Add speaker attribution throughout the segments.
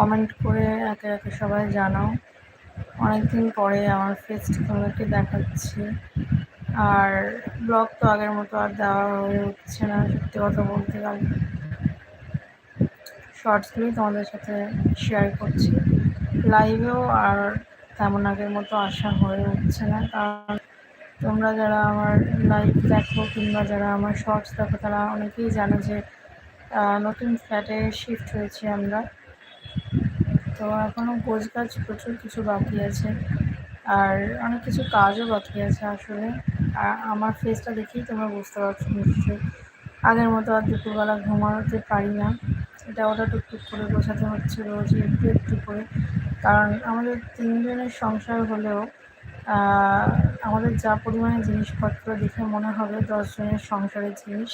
Speaker 1: Comment করে একে একে সবাই জানাও। অনেকদিন পরে আমার ফেসটা তোমাদেরকে দেখাচ্ছি। আর ব্লগ তো আগের মতো আর দেওয়া হয়ে উঠছে না, সত্যি কথা বলতে গেলে। শর্টসগুলোই তোমাদের সাথে শেয়ার করছি। লাইভেও আর তেমন আগের মতো আসা হয়ে উঠছে না, কারণ তোমরা যারা আমার লাইভ দেখো কিংবা যারা আমার শর্টস দেখো, তারা অনেকেই জানে যে নতুন ফ্ল্যাটে শিফট হয়েছি আমরা। তো এখনও গোছ গাছ প্রচুর কিছু বাকি আছে। আর অনেক কিছু কাজও বাকি আছে আসলে। আর আমার ফেসটা দেখেই তোমরা বুঝতে পারছ নিশ্চয়ই। আগের মতো আর দুপুরবেলা ঘুমাতে পারি না। এটা ওটা টুকটুক করে গোছাতে হচ্ছে রোজ একটু একটু করে। কারণ আমাদের তিনজনের সংসার হলেও আমাদের যা পরিমাণে জিনিসপত্র দেখে মনে হবে দশজনের সংসারের জিনিস,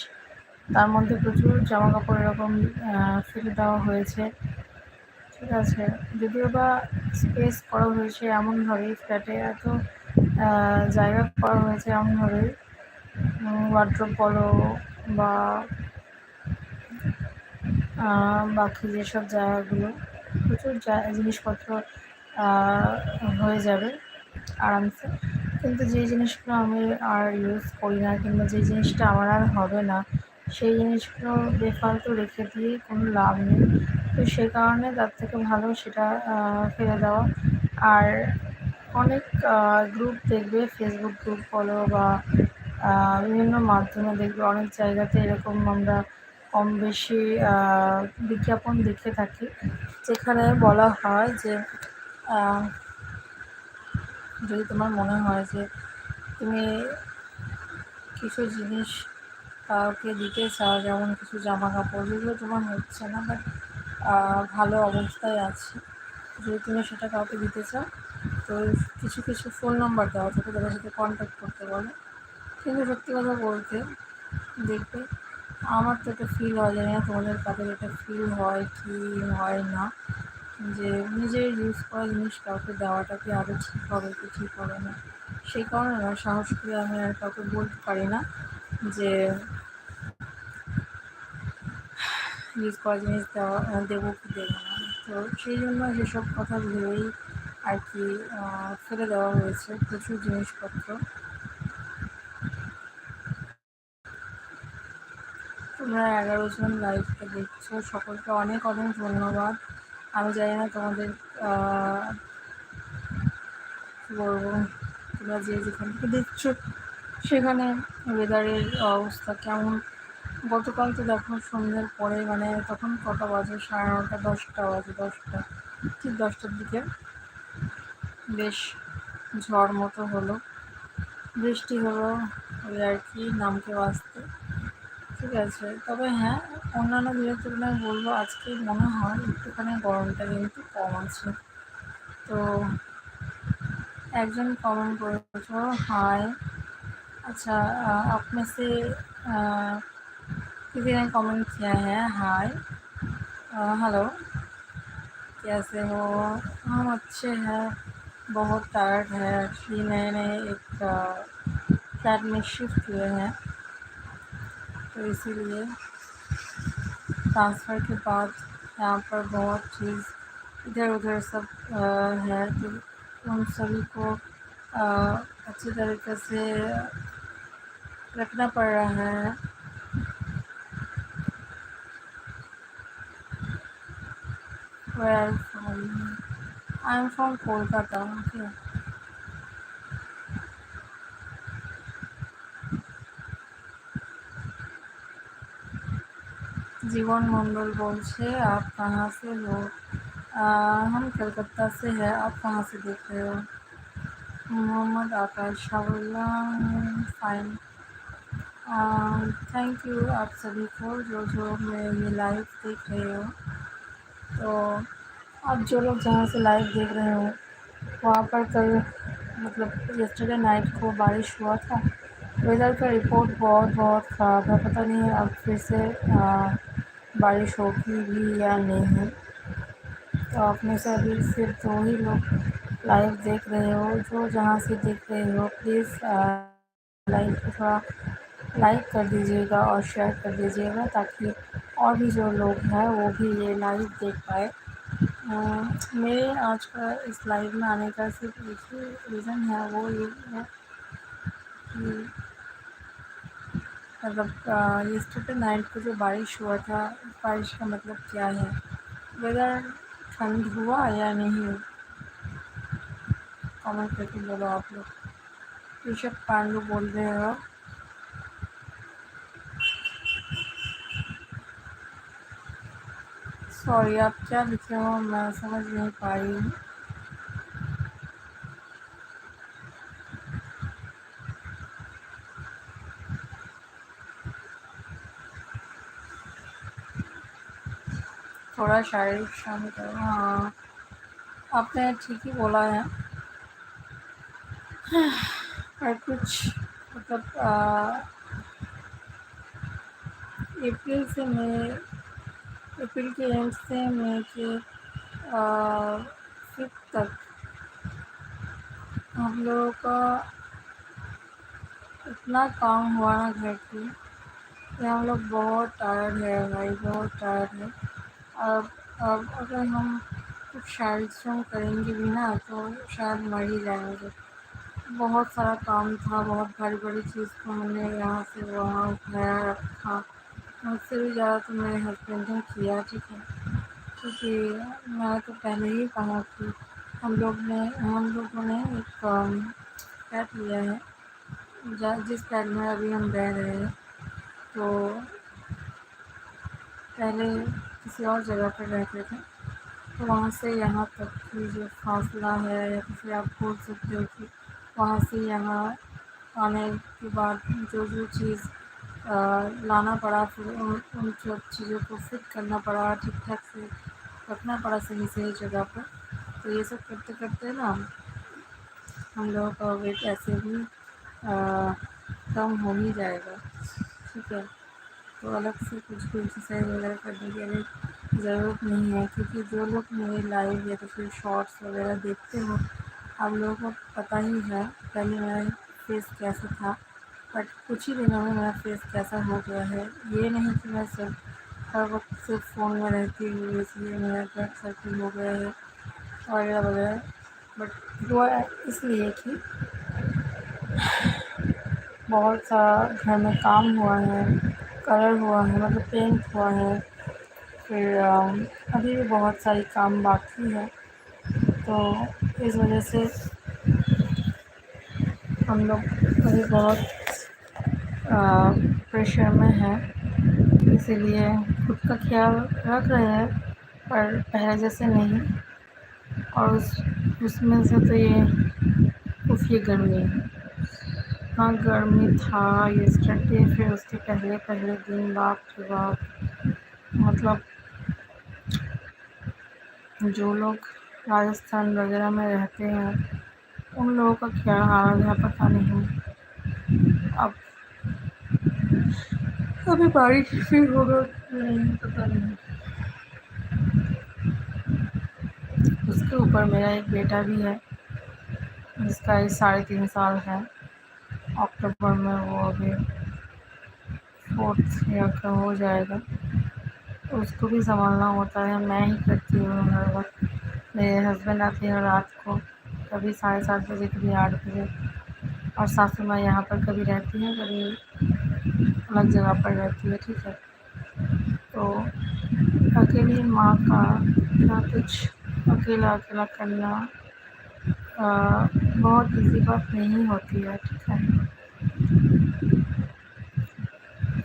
Speaker 1: তার মধ্যে প্রচুর জামা কাপড় এরকম ফেলে দেওয়া হয়েছে। ঠিক আছে। যদিও বা স্পেস করা হয়েছে এমনভাবেই ফ্ল্যাটে এত জায়গা করা হয়েছে এমনভাবে ওয়ার্ড্রপ বলো বা বাকি যেসব জায়গাগুলো, প্রচুর জিনিসপত্র হয়ে যাবে আরামসে। কিন্তু যে জিনিসগুলো আমি আর ইউজ করি না কিংবা যে জিনিসটা আমার আর হবে না, সেই জিনিসগুলো বেফালতু রেখে দিয়ে কোনো লাভ নেই। তো সেই কারণে তার থেকে ভালো সেটা ফেলে দেওয়া। আর অনেক গ্রুপ দেখবে ফেসবুক গ্রুপ বলো বা বিভিন্ন মাধ্যমে দেখবে। অনেক জায়গাতে এরকম আমরা কম বেশি বিজ্ঞাপন দেখে থাকি। যেখানে বলা হয় যে যদি তোমার মনে হয় যে তুমি কিছু জিনিস কাউকে দিতে চাও, যেমন কিছু জামা কাপড় যেগুলো তোমার হচ্ছে না বাট ভালো অবস্থায় আছে। যদি তুমি সেটা কাউকে দিতে চাও, তো কিছু কিছু ফোন নাম্বার দেওয়া থাকে তাদের সাথে কন্ট্যাক্ট করতে বলে। কিন্তু সত্যি কথা বলতে, দেখবে, আমার তো এটা ফিল হয়, জানি না তোমাদের কাদের এটা ফিল হয় কি হয় না। যে নিজের ইউজ করা জিনিস কাউকে দেওয়াটা কি আরও ঠিক হবে কি ঠিক হবে না। সেই কারণে না, সাহস করে আমি আর কাউকে বলতে পারি না যে ইউজ করা জিনিস দেওয়া দেবো কি দেবো না। তো সেই জন্য সেসব কথা ভেবেই আর কি ফেলে দেওয়া হয়েছে প্রচুর জিনিসপত্র। তোমরা এগারো জন লাইভটা দেখছ, সকলকে অনেক অনেক ধন্যবাদ। আমি জানি না তোমাদের কী বলব, তোমরা যে যেখান থেকে দেখছ, সেখানে ওয়েদারের অবস্থা কেমন? গতকাল তো দেখো সন্ধ্যের পরে মানে তখন কটা বাজে? সাড়ে নটা, দশটা বাজে, দশটা। ঠিক দশটার দিকে। বেশ ঝড় মতো হলো। বৃষ্টি হলো ওই আর কি নামকে বাঁচতে ঠিক আছে। তবে হ্যাঁ অন্যান্য দিনের তুলনায় বলব আজকে মনে হয় একটুখানি গরমটা কিন্তু কম আছে। তো একজন কমেন্ট করেছ হাই আচ্ছা আপনার সে किसी ने कमेंट किया है? हाय हेलो कैसे हो? हम अच्छे हैं. बहुत टायर्ड है. एक्चुअली नए नए एक फ्लैट में शिफ्ट हुए हैं. तो इसीलिए ट्रांसफ़र के बाद यहाँ पर बहुत चीज़ इधर उधर सब है। तो उन सभी को अच्छी तरीके से रखना पड़ रहा है। Where are you from? I'm from Kolkata. Okay. जीवन मंडल बोल से आप कहाँ से हो आ, हम कलकत्ता से है आप कहाँ से देख रहे हो Mohammad Akash fine thank you आप सभी को जो जो मेरी लाइव देख रहे हो तो आप जो लोग जहाँ से लाइव देख रहे हो वहाँ पर कल मतलब यस्टरडे नाइट को बारिश हुआ था। वेदर का रिपोर्ट बहुत बहुत ख़राब है। पता नहीं अब फिर से आ, बारिश होगी भी या नहीं। तो आप में से अभी सिर्फ़ दो ही लोग लाइव देख रहे हो। जो जहाँ से देख रहे हो प्लीज़ लाइव को थोड़ा लाइक कर दीजिएगा और शेयर कर दीजिएगा ताकि और भी जो लोग हैं, वो भी ये लाइव देख पाए। मेरे आज का इस लाइव में आने का सिर्फ़ एक ही रीज़न है, वो ये है कि मतलब यस्टरडे नाइट को जो बारिश हुआ था, बारिश का मतलब क्या है? वेदर ठंड हुआ या नहीं कमेंट करके बोलो आप लोग। ऋषभ पांडु बोल रहे हो। सॉरी आप क्या लिखे हो? मैं समझ नहीं पा रही हूँ। थोड़ा शायरी शामिल करो। हाँ। आपने ठीक ही बोला है। और कुछ मतलब अप्रैल से मई अप्रैल के एंड से मई के फिफ्थ तक हम लोगों का इतना काम हुआ ना घर की कि हम लोग बहुत टायर्ड है भाई, बहुत टायर्ड है। अब अब अगर हम कुछ शायद करेंगे भी ना तो शायद मर ही जाएँगे। बहुत सारा काम था, बहुत बड़ी बड़ी चीज़ को हमने यहाँ से वहाँ उठाया रखा। मुझसे भी ज़्यादा तो मेरे हस्बैंड ने किया ठीक है क्योंकि मैंने तो पहले ही कहा कि हम लोग ने, हम लोगों ने एक फ्लैट लिया है जिस फ्लैट में अभी हम रह रहे हैं तो पहले किसी और जगह पर रहते थे तो वहाँ से यहाँ तक की जो फासला है या किसी आप बोल सकते हो कि वहाँ से यहाँ आने के बाद जो जो चीज़ लाना पड़ा, फिर उन उन सब चीज़ों को फिट करना पड़ा ठीक ठाक से रखना पड़ा सही सही जगह पर। तो ये सब करते करते ना हम लोगों का वेट ऐसे भी कम हो ही जाएगा, ठीक है? तो अलग से कुछ भी एक्सरसाइज वगैरह करने की अभी ज़रूरत नहीं है, क्योंकि जो लोग मेरे लाइव या तो फिर शॉर्ट्स वगैरह देखते हो, आप लोगों को पता ही है, पहले मेरा फेस कैसा था बट कुछ ही दिनों में मेरा फेस कैसा हो गया है, ये नहीं कि मैं सिर्फ़, हर वक्त सिर्फ़ फ़ोन में रहती हूँ, इसलिए मेरा डार्क सर्किल हो गया है वगैरह वगैरह बट वो इसलिए कि बहुत सारा घर में काम हुआ है कलर हुआ है मतलब पेंट हुआ है, फिर अभी भी बहुत सारी काम बाकी है तो इस वजह से हम लोग अभी बहुत प्रेशर में है, इसीलिए खुद का ख्याल रख रहे हैं, पर पहले जैसे नहीं। और उस, उसमें से तो ये, उफ, ये गर्मी। हाँ गर्मी था ये स्टडी फिर उसके पहले पहले दिन बाप रे बाप मतलब जो लोग राजस्थान वगैरह में रहते हैं, उन लोगों का क्या हाल है पता नहीं। अब अभी बारिश भी होगा नहीं, पता नहीं। उसके ऊपर मेरा एक बेटा भी है, जिसका इस साढ़े तीन साल है। अक्टूबर में वो अभी फोर्थ ईयर का हो जाएगा। उसको भी संभालना होता है, मैं ही करती हूँ हर वक्त। मेरे हस्बैंड आते हैं रात को, कभी साढ़े सात बजे, कभी आठ बजे। और सासू माँ यहाँ पर कभी रहती हैं, कभी अलग जगह पर रहती है ठीक है? तो अकेली माँ का ना कुछ अकेला अकेला करना आ, बहुत इजी बात नहीं होती है ठीक है?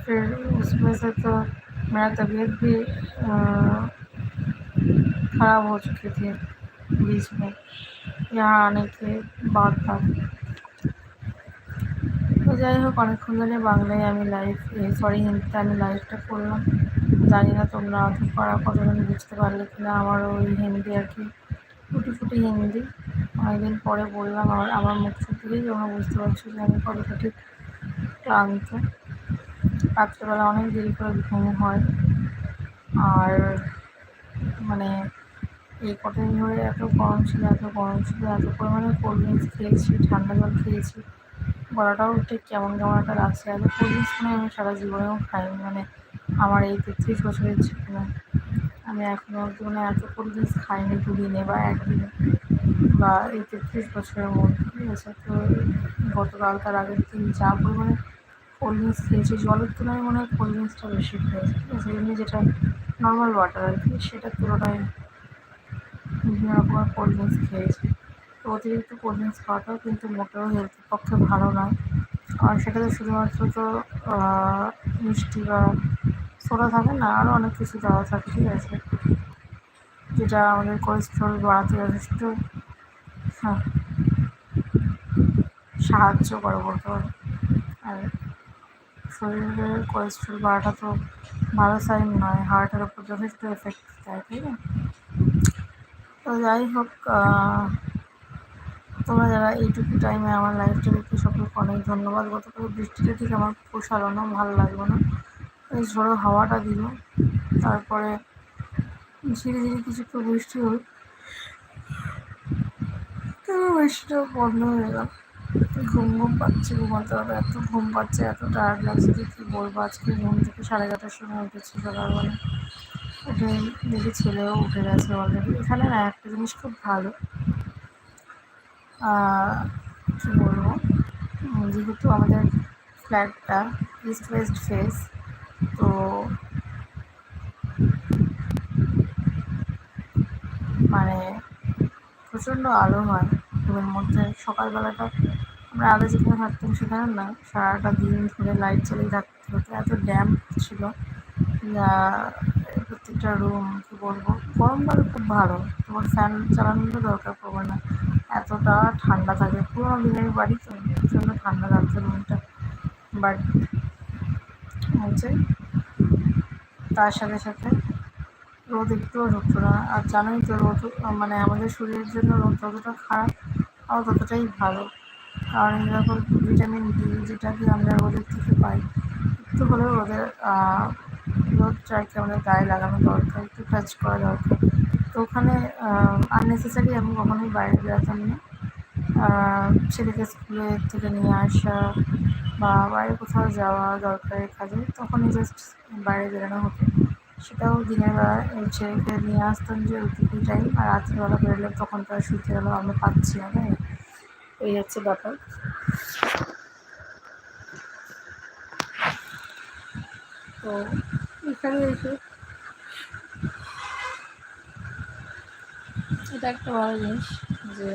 Speaker 1: फिर उसमें से तो मेरा तबीयत भी ख़राब हो चुकी थी बीच में यहाँ आने के बाद तक তো যাই হোক, অনেকক্ষণ ধরে বাংলায় আমি লাইভ সরি হিন্দিতে আমি লাইভটা করলাম। জানি না তোমরা পাড়া কতজন বুঝতে পারলে কি না আমার ওই হিন্দি আর কি, ফুটি ফুটি হিন্দি। অনেকদিন পরে বললাম, আমার আমার মুখ থেকেই তোমরা বুঝতে পারছ যে আমি কতটা ঠিক ক্লান্ত। রাত্রেবেলা অনেক দেরি করে ঘুম হয়। আর মানে এই কদিন ধরে এত গরম ছিল, এত গরম ছিল, এত পরিমাণে কোল্ড ড্রিঙ্কস খেয়েছি, ঠান্ডা জল খেয়েছি। গলাটাও ঠিক, কেমন কেমন একটা লাগছে। এত কোল্ড ড্রিঙ্কস মানে আমি সারা জীবনেও খাইনি। মানে আমার এই তেত্রিশ বছরের জীবনে আমি এখনও মানে এত কোল্ড ড্রিঙ্কস খাইনি দুদিনে বা একদিনে বা এই তেত্রিশ বছরের মধ্যে, ঠিক আছে? তো গতকাল তার আগের দিন যা পরিমাণে কোল্ড ড্রিঙ্কস খেয়েছি, জলের তুলনায় মনে হয় কোল্ড ড্রিঙ্কসটা বেশি খেয়েছি, ঠিক আছে? এমনি যেটা নর্মাল ওয়াটার আর কি, সেটার তুলনায় বিভিন্ন রকমের কোল্ড ড্রিঙ্কস খেয়েছি। তো অতিরিক্ত কোল্ড খাওয়াটাও কিন্তু মোটেও হেলথের পক্ষে ভালো নয়। আর সেটাতে শুধুমাত্র তো মিষ্টি বা সোডা থাকে না আরও অনেক কিছু দেওয়া থাকে, ঠিক আছে? যেটা আমাদের কোলেস্ট্রল বাড়াতে যথেষ্ট হ্যাঁ সাহায্য করে বলতে পারো। আর শরীরের কোলেস্ট্রল বাড়াটা তো ভালো সাইন নয় হার্টের ওপর যথেষ্ট এফেক্ট দেয়, তাই না? তো যাই হোক তোমরা যারা এইটুকু টাইমে আমার লাইফটা দেখতে সকলকে অনেক ধন্যবাদ। গতকাল বৃষ্টিটা ঠিক আমার পোষালো না, ভালো লাগল না। এই ঝোড়ো হাওয়াটা দিল। তারপরে ধীরে ধীরে কিছু বৃষ্টি হল। বৃষ্টিটা বন্ধ হয়ে গেল। ঘুম ঘুম পাচ্ছে, ঘুমাতে হবে। এত ঘুম পাচ্ছে, এত টায়ার্ড লাগছে যে কী বলব? আজকে ঘুম থেকে সাড়ে এগারোটার সময় উঠেছি সকালবেলা। উঠে দেখি ছেলেও উঠে গেছে অলরেডি এখানে না একটা জিনিস খুব ভালো। কী বলব? যেহেতু আমাদের ফ্ল্যাটটা ইস্ট ওয়েস্ট ফেস তো মানে প্রচণ্ড আলো হয় রুমের মধ্যে সকালবেলাটা আমরা আগে যেখানে থাকতাম সেখানে না, সারাটা দিন ধরে লাইট চালিয়ে থাকতে হতো। এত ড্যাম্প ছিল। প্রত্যেকটা রুম কী বলব? গরমকালে খুব ভালো। তোমার ফ্যান চালানোর দরকার পড়বে না। এতটা ঠান্ডা থাকে। পুরোনো দিনের বাড়ি তো প্রচণ্ড ঠান্ডা লাগছে রুমটা বাট হচ্ছে তার সাথে সাথে রোদ একটুও ঢুকতো না আর জানোই তো রোদ মানে আমাদের শরীরের জন্য রোদ যতটা খারাপ আর ততটাই ভালো। কারণ এরকম ভিটামিন ডি যেটা কি আমরা রোদের থেকে পাই, একটু হলেও রোদের রোদটাকে আমাদের গায়ে লাগানো দরকার, একটু টাচ করা দরকার। ওখানে আননেসেসারি আমি কখনোই বাইরে বেরোতাম না। ছেলেকে স্কুলে থেকে নিয়ে আসা বা বাইরে কোথাও যাওয়া দরকারের কাজে, তখনই জাস্ট বাইরে বেরোনো হতো। সেটাও দিনের বেলা ছেলেকে নিয়ে আসতাম যে ওইটুকু টাইম আর রাত্রিবেলা বেরোলে তখন তো আর গেলেও আমরা পাচ্ছি না, তাই এই হচ্ছে ব্যাপার। তো এখানে এসে এটা একটা ভালো জিনিস যে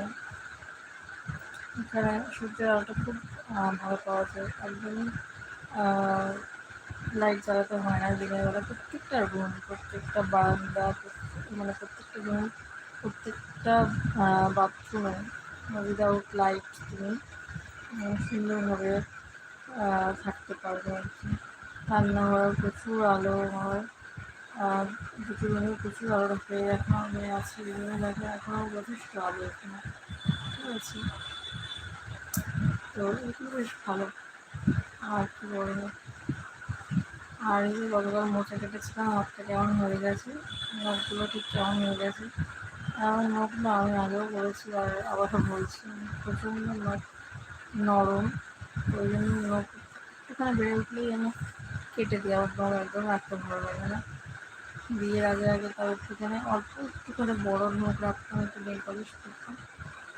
Speaker 1: এখানে সূর্যের আলোটা খুব ভালো পাওয়া যায়। একদমই লাইট জ্বালাতে হয় না, দিনের বেলা প্রত্যেকটা রুম প্রত্যেকটা বারান্দা মানে প্রত্যেকটা রুম প্রত্যেকটা বাথরুমে উইদাউট লাইট তুমি সুন্দরভাবে থাকতে পারবে আর কি। রান্নাঘর প্রচুর আলো হয়। দুটো রুমে প্রচুর আলো রাখে এখন আমি আছি রুমে লাগে এখনও যথেষ্ট আলো এখানে। ঠিক আছে? তো এগুলো বেশ ভালো। আর কি বলব? আর এই যে গতকাল মোচা কেটেছিলাম হাতটা কেমন হয়ে গেছে? নখগুলো ঠিক কেমন হয়ে গেছে? এমন নখ না আমি আগেও বলেছি আর আবার বলছি প্রচণ্ড নখ নরম। ওই জন্য নখ এখানে বেড়ে উঠলেই আমি কেটে দিই নখ একদম রাখতে ভালো লাগে না। বিয়ের আগে আগে তাও একটুখানি অল্প একটু করে বড় নখ রাখতাম, একটু নেল পলিশ করতাম।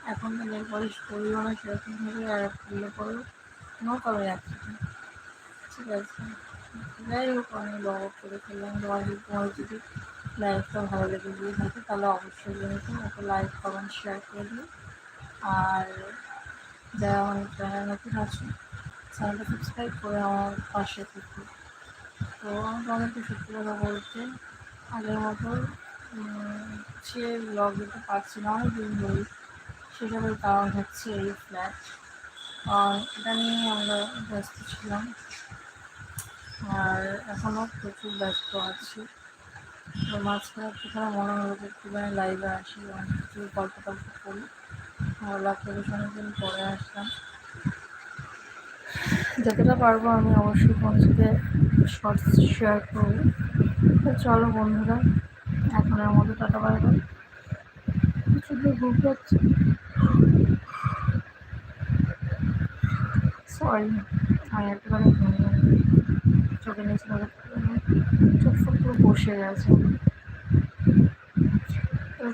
Speaker 1: এখন তো নেল পলিশ করিও না সেরকমভাবে আর করলে পরেও নখ আমি রাখছি ঠিক আছে। যাই হোক, আমি বড় করে ফেললাম। তোমার তোমার যদি লাইফটা ভালো লেগে গিয়ে থাকে, তাহলে অবশ্যই কিন্তু ওকে লাইক কমেন্ট শেয়ার করে দিও। আর যারা আমার চ্যানেল নতুন আছে চ্যানেলটা সাবস্ক্রাইব করে আমার পাশে থেকে। তো আমাকে অনেকে সত্যি কথা বলতে আগের মতো সে ব্লগ দিতে পারছি না অনেক দিন সেসবের কারণ হচ্ছে এই ফ্ল্যাট আর এটা নিয়ে আমরা ব্যস্ত ছিলাম। আর এখনও প্রচুর ব্যস্ত আছি। তো মাঝখানে একটুখানে মনে হলো যে একটুখানি লাইভে আসি, অনেক কিছু গল্প টল্প করি ভালো বেশ অনেকদিন পরে আসলাম। যতটা পারব আমি অবশ্যই সাথে শর্টস শেয়ার করব। তো চলো বন্ধুরা এখনের মতো টাটা বাইরে শুধু ঘুম পাচ্ছে সরি আমি একটুখানি ঘুম চোখে নিচে চোখ পুরো বসে গেছে।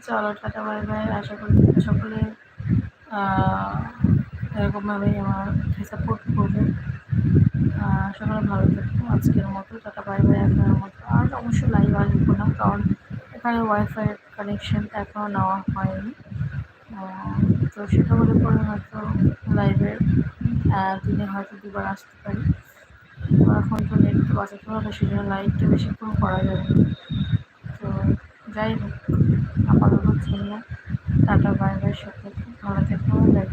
Speaker 1: চলো টাটা, বাই বাই। আশা করি সকলে এরকমভাবেই আমার সাপোর্ট করবে। সকলে ভালো থাকব আজকের মতো টাটা, বাই বাই। এখনের মতো আর অবশ্যই লাইভ আসব না কারণ এখানে ওয়াইফাই কানেকশন এখনও নেওয়া হয়নি। তো সেটা হলে পরে হয়তো লাইভের দিনে হয়তো দুবার আসতে পারি। এখন তো নেট বাঁচাতে হবে সেই জন্য লাইভটা বেশিক্ষণ করা যাবে। তো যাই হোক, আপাতত জন্য টাটা বাই সকলকে ভালো থেকো লাইভ